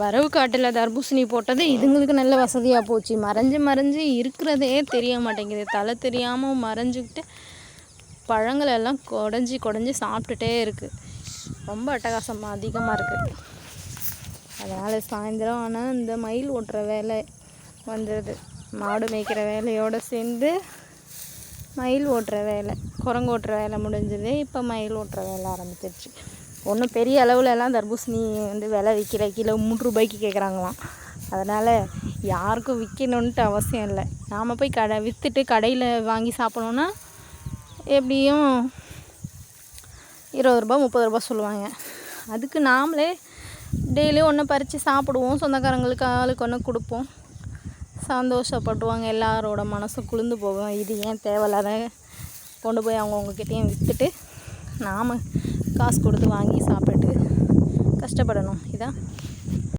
வரவு காட்டில் தர்பூசணி போட்டது இதுங்களுக்கு நல்ல வசதியாக போச்சு. மறைஞ்சு மறைஞ்சு இருக்கிறதே தெரிய மாட்டேங்குது. தலை தெரியாமல் மறைஞ்சிக்கிட்டு பழங்களெல்லாம் குடஞ்சி குடஞ்சி சாப்பிட்டுட்டே இருக்குது ரொம்ப அட்டகாசம் அதிகமாக இருக்குது அதனால் சாயந்தரம் ஆனால் இந்த மயில் ஓட்டுற வேலை வந்துடுது மாடு மேய்க்கிற வேலையோடு சேர்ந்து மயில் ஓட்டுற வேலை குரங்கு ஓட்டுற வேலை முடிஞ்சது. இப்போ மயில் ஓட்டுற வேலை ஆரம்பிச்சிருச்சு. ஒன்றும் பெரிய அளவுலலாம் தர்பூசணி வந்து விலை விற்கிற கிலோ மூன்று ரூபாய்க்கு கேட்குறாங்களாம் அதனால் யாருக்கும் விற்கணுன்ட்டு அவசியம் இல்லை. நாம் போய் கடை விற்றுட்டு கடையில் வாங்கி சாப்பிடணுன்னா எப்படியும் இருபது ரூபா முப்பது ரூபா சொல்லுவாங்க. அதுக்கு நாமளே டெய்லியும் ஒன்று பறித்து சாப்பிடுவோம். சொந்தக்காரங்களுக்கு ஆளுக்கு ஒன்று கொடுப்போம். சந்தோஷப்பட்டுவாங்க எல்லாரோட மனசும் குளிர்ந்து போகும். இது ஏன் தேவையில்லாத கொண்டு போய் அவங்கவுங்கக்கிட்டேயும் விற்றுட்டு நாம் காசு கொடுத்து வாங்கி சாப்பிட்டு கஷ்டப்படணும். இதான்